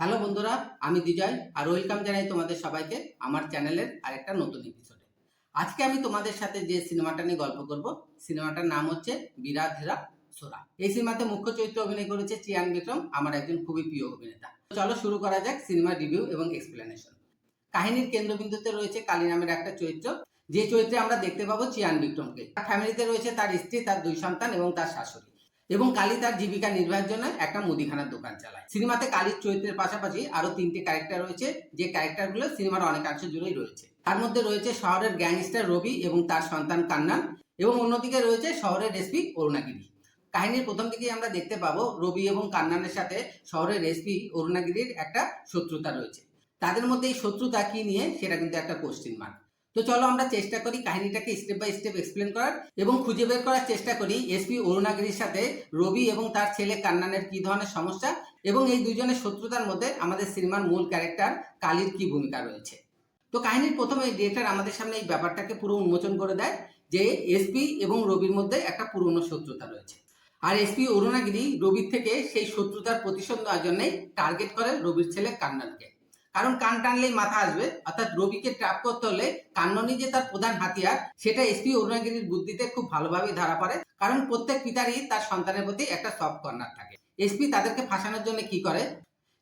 Hello বন্ধুরা, আমি বিজয় আর welcome জানাই তোমাদের সবাইকে আমার চ্যানেলের আরেকটা নতুন এপিসোডে আজকে আমি তোমাদের সাথে যে সিনেমাটা নিয়ে গল্প করব, সিনেমাটার নাম হচ্ছে বিরাধেরা সোরা। এই সিনেমাতে মুখ্য চরিত্রে অভিনয় করেছে চিয়ান বিক্রম আমার একজন খুবই প্রিয় অভিনেতা। চলো শুরু করা যাক সিনেমা রিভিউ এবং এক্সপ্লেনেশন কাহিনীর কেন্দ্রবিন্দুতে রয়েছে কালী নামের একটা চরিত্র। যে চরিত্রে আমরা দেখতে পাবো চিয়ান বিক্রমকে তার ফ্যামিলিতে রয়েছে তার স্ত্রী, তার দুই সন্তান এবং তার শাশুড়ি। এবং কালী তার জীবিকা নির্বাহের জন্য একটা মুদিখানার দোকান চালায়। সিনেমাতে কালীর চরিত্রের পাশাপাশি আরও তিনটি ক্যারেক্টার রয়েছে, যে ক্যারেক্টারগুলো সিনেমার অনেকাংশ জুড়েই রয়েছে। তার মধ্যে রয়েছে শহরের গ্যাংস্টার রবি এবং তার সন্তান কান্নান এবং অন্যদিকে রয়েছে শহরের এসপি অরুণাগিরি। কাহিনীর প্রথম দিকেই আমরা দেখতে পাবো রবি এবং কান্নানের সাথে শহরের এসপি অরুণাগিরির একটা শত্রুতা রয়েছে। তাদের মধ্যে এই শত্রুতা কি নিয়ে সেটা কিন্তু একটা কোশ্চিন মার্ক তো চলো আমরা চেষ্টা করি কাহিনীটাকে স্টেপ বাই স্টেপ এক্সপ্লেন করার এবং খুঁজে বের করার চেষ্টা করি এসপি অরুণাগিরির সাথে, রবি এবং তার ছেলে কান্নানের কি ধরনের সমস্যা এবং এই দুজনের শত্রুতার মধ্যে আমাদের সিনেমার মূল ক্যারেক্টার কালীর কি ভূমিকা রয়েছে। তো কাহিনীর প্রথমে ডিরেক্টর আমাদের সামনে এই ব্যাপারটাকে পুরো উন্মোচন করে দেয় যে এসপি এবং রবির মধ্যে একটা পুরনো শত্রুতা রয়েছে। আর এসপি অরুণাগিরি রবির থেকে সেই শত্রুতার প্রতিশোধ নেওয়ার জন্যই টার্গেট করে রবির ছেলে কান্নানকে। কারণ কান টানলেই মাথা আসবে। অর্থাৎ রবিকে ট্র্যাপ করতে হলে কান্ননি যে তার প্রধান হাতিয়ার, সেটা এসপি অরুণাগিরির বুদ্ধিতে খুব ভালোভাবে ধরা পড়ে। কারণ প্রত্যেক পিতারই তার সন্তানের প্রতি একটা সফট কর্নার থাকে। এসপি তাদেরকে ফাঁসানোর জন্য কি করে?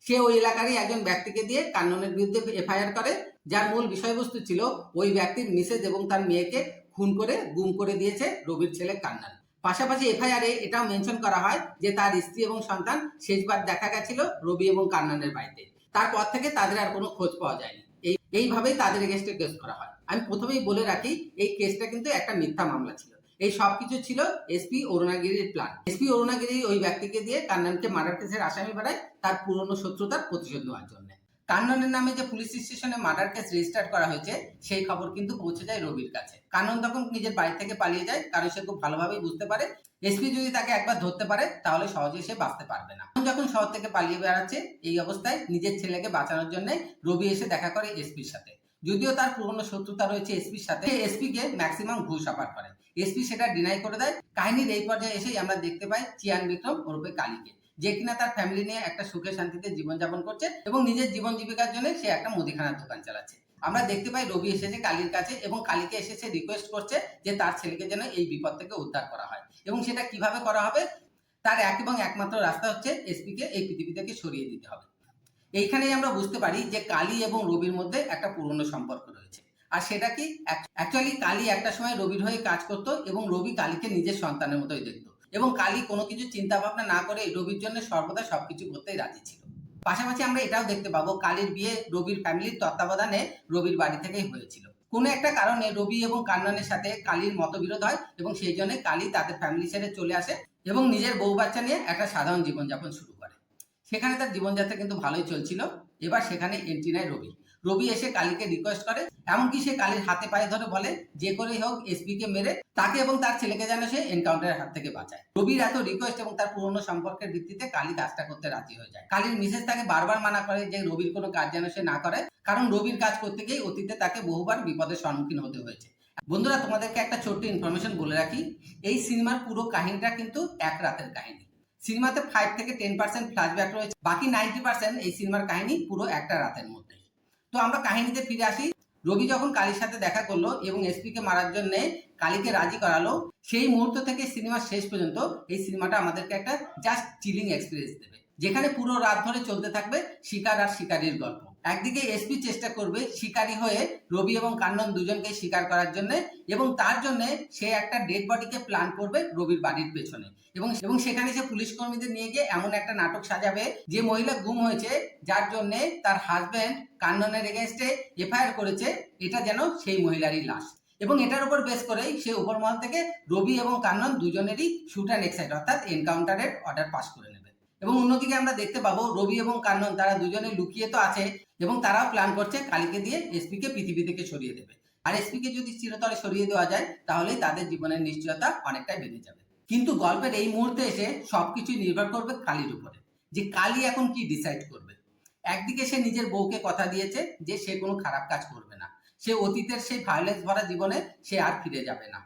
সে ওই এলাকারই একজন ব্যক্তিকে দিয়ে কান্ননের বিরুদ্ধে এফআইআর করে। যার মূল বিষয়বস্তু ছিল ওই ব্যক্তির মিসেজ এবং তার মেয়েকে খুন করে, গুম করে দিয়েছে রবির ছেলে কান্নান। পাশাপাশি এফআইআরে এটাও মেনশন করা হয় যে তার স্ত্রী এবং সন্তান শেষবার দেখা গেছিল রবি এবং কান্নানের বাড়িতে। তারপর থেকে তাদের আর কোনো খোঁজ পাওয়া যায়নি। এই, এইভাবেই তাদের এগেস্টে কেস করা হয়। আমি প্রথমেই বলে রাখি, এই কেসটা কিন্তু একটা মিথ্যা মামলা ছিল। এই সবকিছু ছিল এসপি অরুণাগিরির প্ল্যান এসপি অরুণাগিরি ওই ব্যক্তিকে দিয়ে কান্নানকে মার্ডার কেসের আসামি বাড়ায় তার পুরনো শত্রুতার প্রতিশোধ নেওয়ার জন্য। কান্ননের নামে যে পুলিশ স্টেশনে মার্ডার কেস রেজিস্টার করা হয়েছে, সেই খবর কিন্তু পৌঁছে যায় রবির কাছে। কানন তখন নিজের বাড়ি থেকে পালিয়ে যায়, কারণ সে খুব ভালোভাবেই বুঝতে পারে এসপি যদি তাকে একবার ধরতে পারে, তাহলে সহজে সে বাঁচতে পারবে না। যখন শহর থেকে পালিয়ে বেড়াচ্ছে, এই অবস্থায় নিজের ছেলেকে বাঁচানোর জন্য রবি এসে দেখা করে এসপির সাথে। যদিও তার পুরনো শত্রুতা রয়েছে এসপির সাথে এসপি কে ম্যাক্সিমাম ঘুষ অফার করে। এসপি সেটা ডিনাই করে দেয়। কাহিনীর এই পর্যায়ে এসেই আমরা দেখতে পাই চিয়ান বিক্রম ওরূপে কালীকে, যে কিনা তার ফ্যামিলি নিয়ে একটা সুখে শান্তিতে জীবনযাপন করছে এবং নিজের জীবন জীবিকার জন্য সে একটা মুদিখানার দোকান চালাচ্ছে। আমরা দেখতে পাই রবি এসেছে কালীর কাছে এবং কালীকে এসেছে রিকোয়েস্ট করছে যে তার ছেলেকে যেন এই বিপদ থেকে উদ্ধার করা হয়। এবং সেটা কীভাবে করা হবে? তার এক এবং একমাত্র রাস্তা হচ্ছে এসপিকে এই পৃথিবী থেকে সরিয়ে দিতে হবে। এইখানেই আমরা বুঝতে পারি যে কালী এবং রবির মধ্যে একটা পুরনো সম্পর্ক রয়েছে। আর সেটা কি? অ্যাকচুয়ালি কালী একটা সময় রবির হয়ে কাজ করতো এবং রবি কালীকে নিজের সন্তানের মতোই দেখতো। এবং কালী কোনো কিছু চিন্তা ভাবনা না করে রবির জন্য সর্বদা সবকিছু করতেই রাজি ছিল। পাশাপাশি আমরা এটাও দেখতে পাবো, কালীর বিয়ে রবির ফ্যামিলির তত্ত্বাবধানে রবির বাড়ি থেকেই হয়েছিল। কোনো একটা কারণে রবি এবং কান্নানের সাথে কালীর মতবিরোধ হয় এবং সেই জন্য কালী তাদের ফ্যামিলি ছেড়ে চলে আসে এবং নিজের বউ বাচ্চা নিয়ে একটা সাধারণ জীবনযাপন শুরু করে। সেখানে তার জীবনযাত্রা কিন্তু ভালোই চলছিল। এবার সেখানে এন্ট্রি নেয় রবি। রবি এসে কালীকে রিকোয়েস্ট করে, এমনকি সে কালীর হাতে পায়ে ধরে বলে, যে করেই হোক এসপি কে মেরে তাকে এবং তার ছেলেকে যেন সে এনকাউন্টারের হাত থেকে বাঁচায়। রবির এত রিকোয়েস্ট এবং তার পুরনো সম্পর্কের ভিত্তিতে কালী কাজটা করতে রাজি হয়ে যায়। কালীর মিসেস তাকে বারবার মানা করে যে রবির কোনো কাজ যেন সে না করে, কারণ রবির কাজ করতে গিয়ে অতীতে তাকে বহুবার বিপদের সম্মুখীন হতে হয়েছে। বন্ধুরা, তোমাদেরকে একটা ছোট্ট ইনফরমেশন বলে রাখি, এই সিনেমার পুরো কাহিনীটা কিন্তু এক রাতের কাহিনী। সিনেমাতে ফাইভ থেকে টেন পার্সেন্ট ফ্ল্যাশব্যাক রয়েছে, বাকি নাইনটি পার্সেন্ট এই সিনেমার কাহিনী পুরো একটা রাতের মধ্যে তো আমরা কাহিনীতে ফিরে আসি। রবি যখন কালীর সাথে দেখা করল এবং এসপিকে মারার জন্য কালীকে রাজি করালো, সেই মুহূর্ত থেকে সিনেমা শেষ পর্যন্ত এই সিনেমাটা আমাদেরকে একটা জাস্ট চিলিং এক্সপিরিয়েন্স দেবে। যেখানে পুরো রাত ধরে চলতে থাকবে শিকার আর শিকারীর গল্প। একদিকে এসপি চেষ্টা করবে শিকারী হয়ে রবি এবং কান্নন দুজনকে শিকার করার জন্য এবং তার জন্য সে একটা ডেড বডিকে প্ল্যান করবে রবির বাড়ির পেছনে। এবং এবং সেখানে সে পুলিশ কর্মীদের নিয়ে গিয়ে এমন একটা নাটক সাজাবে যে মহিলা গুম হয়েছে, যার জন্য তার হাজবেন্ড কান্ননের এগেনস্টে এফআইআর করেছে, এটা যেন সেই মহিলারই লাশ। এবং এটার উপর বেস করেই সে উপরমহল থেকে রবি এবং কান্নন দুজনেরই শুট অ্যান্ড এক্সাইট অর্থাৎ এনকাউন্টারের অর্ডার পাস করে নেবে। এবং অন্যদিকে আমরা দেখতে পাবো রবি এবং কান্নন তারা দুজনে লুকিয়ে তো আছে এবং তারাও প্ল্যান করছে কালীকে দিয়ে এসপিকে পৃথিবী থেকে সরিয়ে দেবে। আর এসপিকে যদি চিরতরে সরিয়ে দেওয়া যায়, তাহলেই তাদের জীবনের নিশ্চয়তা অনেকটাই বেড়ে যাবে। কিন্তু গল্পের এই মুহূর্তে এসে সবকিছু নির্ভর করবে কালীর উপরে, যে কালী এখন কি ডিসাইড করবে। একদিকে সে নিজের বউকে কথা দিয়েছে যে সে কোনো খারাপ কাজ করবে না, সে অতীতের সেই ভায়োলেন্স ভরা জীবনে সে আর ফিরে যাবে না।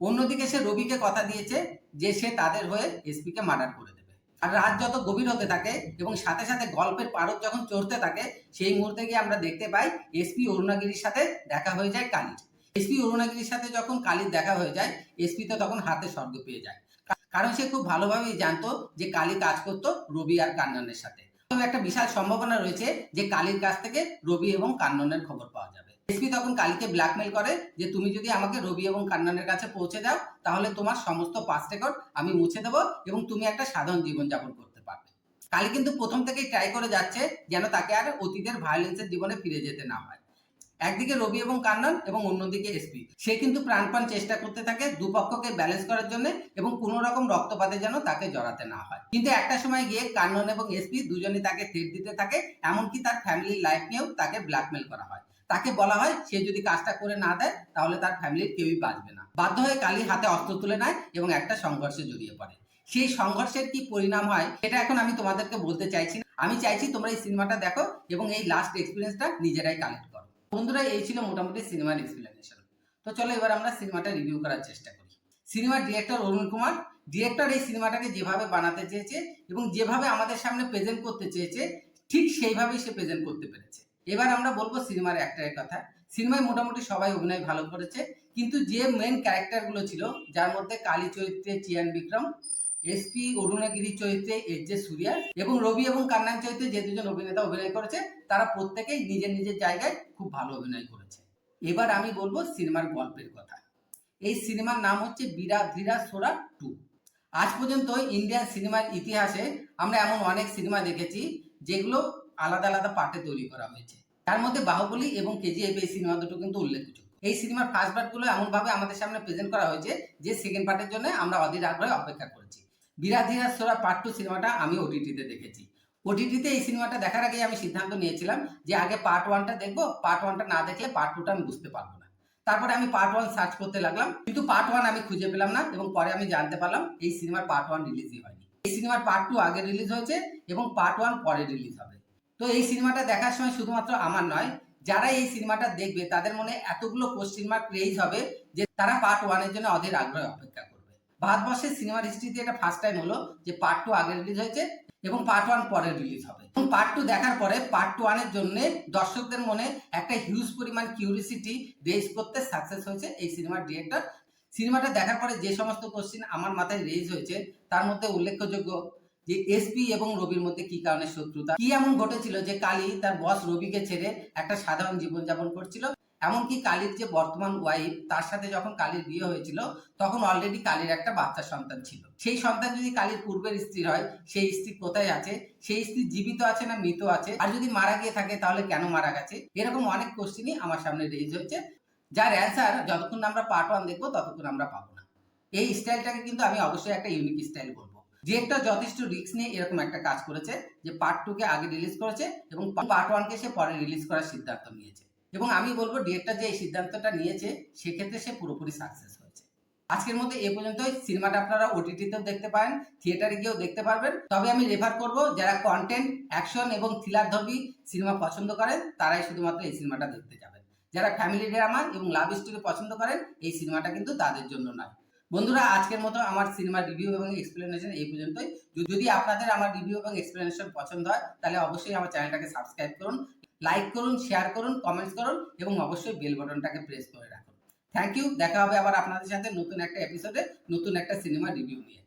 অন্যদিকে সে রবিকে কথা দিয়েছে যে সে তাদের হয়ে এসপিকে মার্ডার করে আর রাত যত গভীর হতে থাকে এবং সাথে সাথে গল্পের পারদ যখন চড়তে থাকে, সেই মুহূর্তে গিয়ে আমরা দেখতে পাই এসপি অরুণাগিরির সাথে দেখা হয়ে যায় কালীর। এসপি অরুণাগিরির সাথে যখন কালীর দেখা হয়ে যায় এসপি তো তখন হাতে স্বর্গ পেয়ে যায়। কারণ সে খুব ভালোভাবেই জানতো যে কালী কাজ করতো রবি আর কান্ননের সাথে। একটা বিশাল সম্ভাবনা রয়েছে যে কালীর কাছ থেকে রবি এবং কান্ননের খবর পাওয়া যাবে। এসপি তখন কালীকে ব্ল্যাকমেল করে যে তুমি যদি আমাকে রবি এবং কান্ননের কাছে পৌঁছে দাও, তাহলে তোমার সমস্ত পাস রেকর্ড আমি মুছে দেবো এবং তুমি একটা সাধারণ জীবনযাপন করতে পারবে। কালী কিন্তু প্রথম থেকেই ট্রাই করে যাচ্ছে যেন তাকে আর অতীতের ভায়োলেন্সের জীবনে ফিরে যেতে না হয়। একদিকে রবি এবং কান্নন এবং অন্যদিকে এসপি সে কিন্তু প্রাণপণ চেষ্টা করতে থাকে দুপক্ষকে ব্যালেন্স করার জন্য এবং কোনো রকম রক্তপাতে যেন তাকে জড়াতে না হয়। কিন্তু একটা সময় গিয়ে কান্নন এবং এসপি দুজনই তাকে থ্রেট দিতে থাকে, এমনকি তার ফ্যামিলির লাইফ নিয়েও তাকে ব্ল্যাকমেল করা হয়। তাকে বলা হয়, সে যদি কাজটা করে না দেয়, তাহলে তার ফ্যামিলির কেউই বাঁচবে না। বাধ্য হয়ে কালী হাতে অস্ত্র তুলে নেয় এবং একটা সংঘর্ষে জড়িয়ে পড়ে। সেই সংঘর্ষের কি পরিণাম হয়, সেটা এখন আমি তোমাদেরকে বলতে চাইছি। আমি চাইছি তোমরা এই সিনেমাটা দেখো এবং এই লাস্ট এক্সপিরিয়েন্সটা নিজেরাই কালেক্ট করো। বন্ধুরা, এই ছিল মোটামুটি সিনেমার এক্সপ্লেনেশন তো চলো এবার আমরা সিনেমাটা রিভিউ করার চেষ্টা করি। সিনেমার ডিরেক্টর অরুণ কুমার ডিরেক্টর এই সিনেমাটাকে যেভাবে বানাতে চেয়েছে এবং যেভাবে আমাদের সামনে প্রেজেন্ট করতে চেয়েছে, ঠিক সেইভাবেই সে প্রেজেন্ট করতে পেরেছে। এবার আমরা বলব সিনেমার অ্যাক্টরের কথা। সিনেমায় মোটামুটি সবাই অভিনয় ভালো করেছে, কিন্তু যে মেন ক্যারেক্টারগুলো ছিল, যার মধ্যে কালী চরিত্রে চিয়ান বিক্রম এসপি অরুণাগিরি চরিত্রে এস জে সুরিয়া এবং রবি এবং কান্নান চরিত্রে যে দুজন অভিনেতা অভিনয় করেছে, তারা প্রত্যেকেই নিজের নিজের জায়গায় খুব ভালো অভিনয় করেছে। এবার আমি বলব সিনেমার গল্পের কথা। এই সিনেমার নাম হচ্ছে বীরা ধীরা সোরা টু। আজ পর্যন্ত ইন্ডিয়ান সিনেমার ইতিহাসে আমরা এমন অনেক সিনেমা দেখেছি, যেগুলো আলাদা আলাদা পার্টে তৈরি করা হয়েছে। তার মধ্যে বাহুবলী এবং কেজিএফ এই সিনেমা দুটো কিন্তু উল্লেখযোগ্য। এই সিনেমার ফার্স্ট পার্টগুলো এমনভাবে আমাদের সামনে প্রেজেন্ট করা হয়েছে যে সেকেন্ড পার্টের জন্য আমরা অধীর আগ্রহে অপেক্ষা করেছি। বিরাধীরা সোরা পার্ট টু সিনেমাটা আমি ওটিটিতে দেখেছি। ওটিটিতে এই সিনেমাটা দেখার আগে আমি সিদ্ধান্ত নিয়েছিলাম যে আগে পার্ট ওয়ানটা দেখব পার্ট ওয়ানটা না দেখলে পার্ট টুটা আমি বুঝতে পারব না। তারপরে আমি পার্ট ওয়ান সার্চ করতে লাগলাম, কিন্তু পার্ট ওয়ান আমি খুঁজে পেলাম না এবং পরে আমি জানতে পারলাম এই সিনেমার পার্ট ওয়ান রিলিজই হয়নি। এই সিনেমার পার্ট টু আগে রিলিজ হয়েছে এবং পার্ট ওয়ান পরে রিলিজ হবে। তো এই সিনেমাটা দেখার সময় শুধুমাত্র আমার নয়, যারা এই সিনেমাটা দেখবে, তাদের মনে এতগুলো কোশ্চিন মার্ক রেজ হবে যে তারা পার্ট ওয়ানের জন্য অধীর আগ্রহে অপেক্ষা করবে। ভারতবর্ষের সিনেমার হিস্ট্রিতে এটা ফার্স্ট টাইম হলো যে পার্ট টু আগে রিলিজ হয়েছে এবং পার্ট ওয়ান পরে রিলিজ হবে। এবং পার্ট টু দেখার পরে পার্ট টু ওয়ানের জন্য দর্শকদের মনে একটা হিউজ পরিমাণ কিউরিসিটি রেজ করতে সাকসেস হয়েছে এই সিনেমার ডিরেক্টর সিনেমাটা দেখার পরে যে সমস্ত কোশ্চিন আমার মাথায় রেজ হয়েছে, তার মধ্যে উল্লেখযোগ্য যে এসপি এবং রবির মধ্যে কি কারণে শত্রুতা? কি এমন ঘটেছিল যে কালী তার বস রবিকে ছেড়ে একটা সাধারণ জীবনযাপন করছিল? এমনকি কালীর যে বর্তমান ওয়াইফ তার সাথে যখন কালীর বিয়ে হয়েছিল, তখন অলরেডি কালীর একটা বাচ্চা সন্তান ছিল। সেই সন্তান যদি কালীর পূর্বের স্ত্রী হয়, সেই স্ত্রী কোথায় আছে? সেই স্ত্রী জীবিত আছে না মৃত আছে? আর যদি মারা গিয়ে থাকে, তাহলে কেন মারা গেছে? এরকম অনেক কোশ্চেনই আমার সামনে রেজ হয়েছে। যার অ্যান্সার যতক্ষণ আমরা পার্ট ওয়ান দেখব, ততক্ষণ আমরা পাবো না। এই স্টাইলটাকে কিন্তু আমি অবশ্যই একটা ইউনিক স্টাইল বলব। ডিরেক্টর যথেষ্ট রিস্ক নিয়ে এরকম একটা কাজ করেছে, যে পার্ট টু কে আগে রিলিজ করেছে এবং পার্ট ওয়ান কে সে পরে রিলিজ করার সিদ্ধান্ত নিয়েছে। এবং আমি বলব ডিরেক্টর যে এই সিদ্ধান্তটা নিয়েছে, সেক্ষেত্রে সে পুরোপুরি সাকসেস হয়েছে। আজকের মধ্যে এ পর্যন্তই। সিনেমাটা আপনারা ওটিটিতেও দেখতে পারেন থিয়েটারে গিয়েও দেখতে পারবেন। তবে আমি রেফার করব, যারা কন্টেন্ট অ্যাকশন এবং থ্রিলার ধর্মী সিনেমা পছন্দ করেন, তারাই শুধুমাত্র এই সিনেমাটা দেখতে যাবেন। যারা ফ্যামিলি ড্রামা এবং লাভ স্টোরি পছন্দ করেন, এই সিনেমাটা কিন্তু তাদের জন্য নয়। বন্ধুরা, আজকের মতো আমার সিনেমার রিভিউ এবং এক্সপ্লেনেশন এই পর্যন্তই। যদি আপনাদের আমার রিভিউ এবং এক্সপ্লেনেশন পছন্দ হয়, তাহলে অবশ্যই আমার চ্যানেলটাকে সাবস্ক্রাইব করুন লাইক করুন শেয়ার করুন কমেন্টস করুন এবং অবশ্যই বেল বাটনটাকে প্রেস করে রাখুন। থ্যাংক ইউ দেখা হবে আবার আপনাদের সাথে নতুন একটা এপিসোডে নতুন একটা সিনেমা রিভিউ নিয়ে।